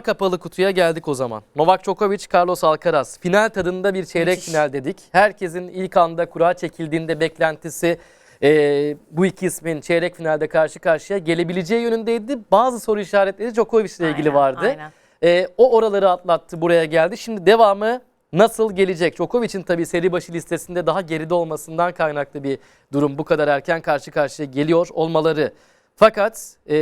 Kapalı kutuya geldik o zaman. Novak Djokovic, Carlos Alcaraz. Final tadında bir çeyrek Müthiş. final dedik. Herkesin ilk anda kura çekildiğinde beklentisi e, bu iki ismin çeyrek finalde karşı karşıya gelebileceği yönündeydi. Bazı soru işaretleri Djokovic ile ilgili vardı. aynen. E, o oraları atlattı buraya geldi. Şimdi devamı nasıl gelecek? Djokovic'in tabii seri başı listesinde daha geride olmasından kaynaklı bir durum. Bu kadar erken karşı karşıya geliyor olmaları. Fakat e,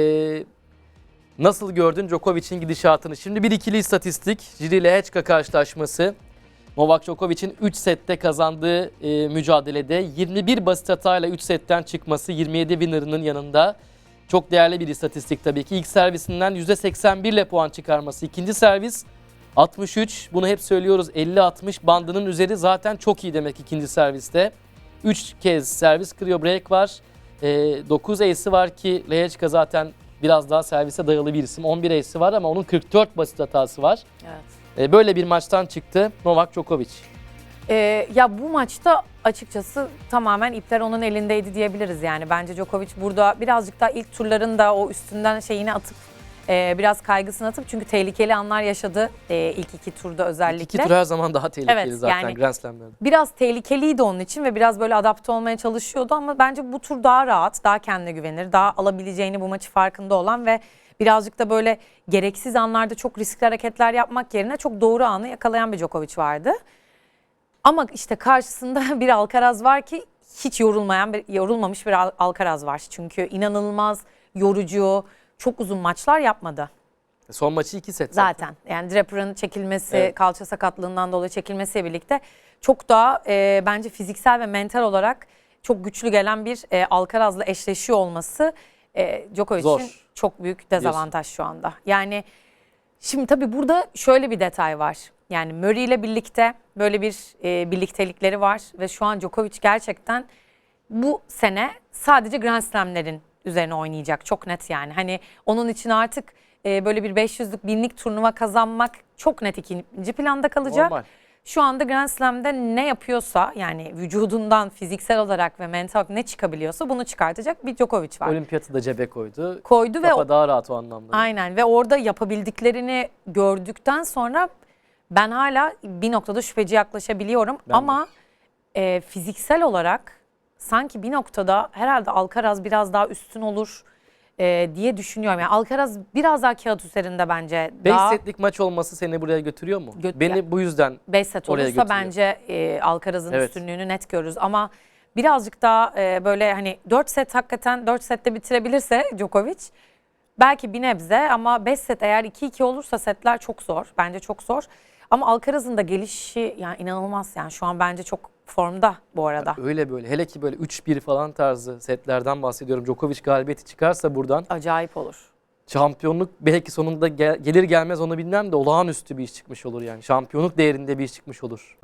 nasıl gördün Djokovic'in gidişatını? Şimdi bir ikili istatistik. Jiri Lehečka karşılaşması. Novak Djokovic'in 3 sette kazandığı e, mücadelede 21 basit hatayla 3 setten çıkması 27 winner'ının yanında. Çok değerli bir istatistik tabii ki. İlk servisinden %81 ile puan çıkarması. İkinci servis 63. Bunu hep söylüyoruz. 50-60 bandının üzeri zaten çok iyi demek ikinci serviste. 3 kez servis kırıyor. Break var. 9 ace'i var ki Lehečka zaten biraz daha servise dayalı bir isim. 11 ace'i var ama onun 44 basit hatası var. Evet. E, Böyle bir maçtan çıktı Novak Djokovic. Ee, ya bu maçta açıkçası tamamen ipler onun elindeydi diyebiliriz yani. Bence Djokovic burada birazcık daha ilk turlarında o üstünden şeyini atıp e, biraz kaygısını atıp çünkü tehlikeli anlar yaşadı e, ilk iki turda özellikle. İki tur her zaman daha tehlikeli Evet, zaten yani- Grand Slam'lerde. Biraz tehlikeliydi onun için ve biraz böyle adapte olmaya çalışıyordu ama bence bu tur daha rahat, daha kendine güvenir, daha alabileceğini bu maçı farkında olan ve birazcık da böyle gereksiz anlarda çok riskli hareketler yapmak yerine çok doğru anı yakalayan bir Djokovic vardı. Ama işte karşısında bir Alcaraz var ki hiç yorulmayan bir yorulmamış bir Al- Alcaraz var. Çünkü inanılmaz yorucu, çok uzun maçlar yapmadı Son maçı iki set zaten. zaten. Yani Draper'ın çekilmesi, Evet. kalça sakatlığından dolayı çekilmesiyle birlikte çok daha e, bence fiziksel ve mental olarak çok güçlü gelen bir e, Alcaraz'la eşleşiyor olması e, Djokovic'in Zor. çok büyük dezavantaj şu anda. Yani şimdi tabii burada şöyle bir detay var. Yani Murray ile birlikte böyle bir e, birliktelikleri var ve şu an Djokovic gerçekten bu sene sadece Grand Slam'lerin üzerine oynayacak. Çok net yani. Hani onun için artık e, böyle bir 500'lük binlik turnuva kazanmak çok net ikinci planda kalacak. Normal. Şu anda Grand Slam'de ne yapıyorsa yani vücudundan fiziksel olarak ve mental olarak ne çıkabiliyorsa bunu çıkartacak bir Djokovic var. Olimpiyatı da cebe koydu. Koydu ve Kafa o- daha rahat o anlamda. Aynen ve orada yapabildiklerini gördükten sonra ben hala bir noktada şüpheci yaklaşabiliyorum. Ben de. Ama e, fiziksel olarak sanki bir noktada herhalde Alcaraz biraz daha üstün olur e, diye düşünüyorum. Yani Alcaraz biraz daha kağıt üzerinde bence 5 daha setlik maç olması seni buraya götürüyor mu? Göt- Beni bu yüzden 5 set oraya olursa götürüyor. bence e, Alcaraz'ın Evet. üstünlüğünü net görürüz. Ama birazcık daha e, böyle hani 4 set hakikaten 4 sette bitirebilirse Djokovic belki bir nebze ama 5 set eğer 2-2 olursa setler çok zor. Bence çok zor. Ama Alcaraz'ın da gelişi yani inanılmaz yani şu an bence çok formda bu arada. öyle böyle hele ki böyle 3-1 falan tarzı setlerden bahsediyorum. Djokovic galibiyeti çıkarsa buradan Acayip olur. şampiyonluk belki sonunda gel- gelir gelmez onu bilmem de olağanüstü bir iş çıkmış olur yani. Şampiyonluk değerinde bir iş çıkmış olur.